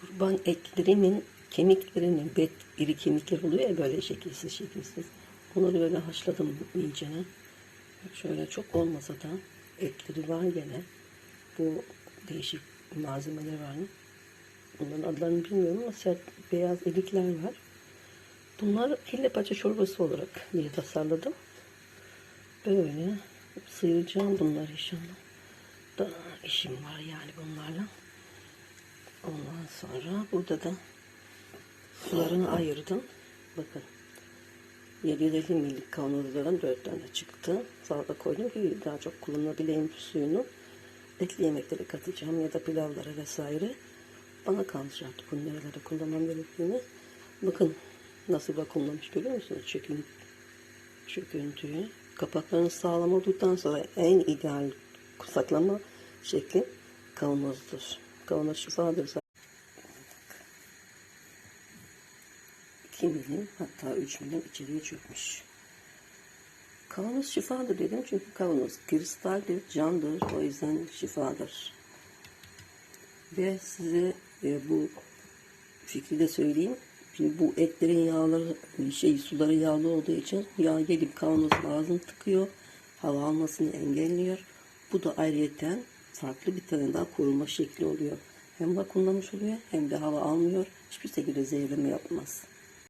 kurban etlerimin kemiklerinin bet iri kemikler oluyor ya böyle şekilsiz şekilsiz. Onları böyle haşladım iyicene. Şöyle çok olmasa da etleri var gene. Bu değişik malzemeler var? Bunların adlarını bilmiyorum ama sert beyaz ilikler var. Bunlar kelle paça çorbası olarak diye tasarladım. Böyle sıyıracağım bunları inşallah. Da işim var yani bunlarla. Sonra burada da sularını ayırdım. Bakın 750 millik kavanozlardan 4 tane çıktı. Salata koydum ki daha çok kullanabileyim suyunu. Etli yemeklere katacağım ya da pilavlara vesaire. Bana kalmış artık bunu nerelerde kullanmam gerektiğini. Bakın nasıl vakumlamış görüyor musunuz? Çökün, çöküntüyü. Kapaklarını sağlam olduktan sonra en ideal saklama şekli kavanozdur. Kavanoz şifadır zaten. 2 milim hatta 3 milim içeriye çökmüş. Kavanoz şifadır dedim çünkü kavanoz kristaldir, candır. O yüzden şifadır. Ve size e, bu fikri de söyleyeyim. Şimdi bu etlerin yağları, şey suları yağlı olduğu için yağ gelip kavanozun ağzını tıkıyor. Hava almasını engelliyor. Bu da ayrıyeten farklı bir tane daha koruma şekli oluyor. Hem vakumlamış oluyor hem de hava almıyor. Hiçbir şekilde zehirleme yapmaz.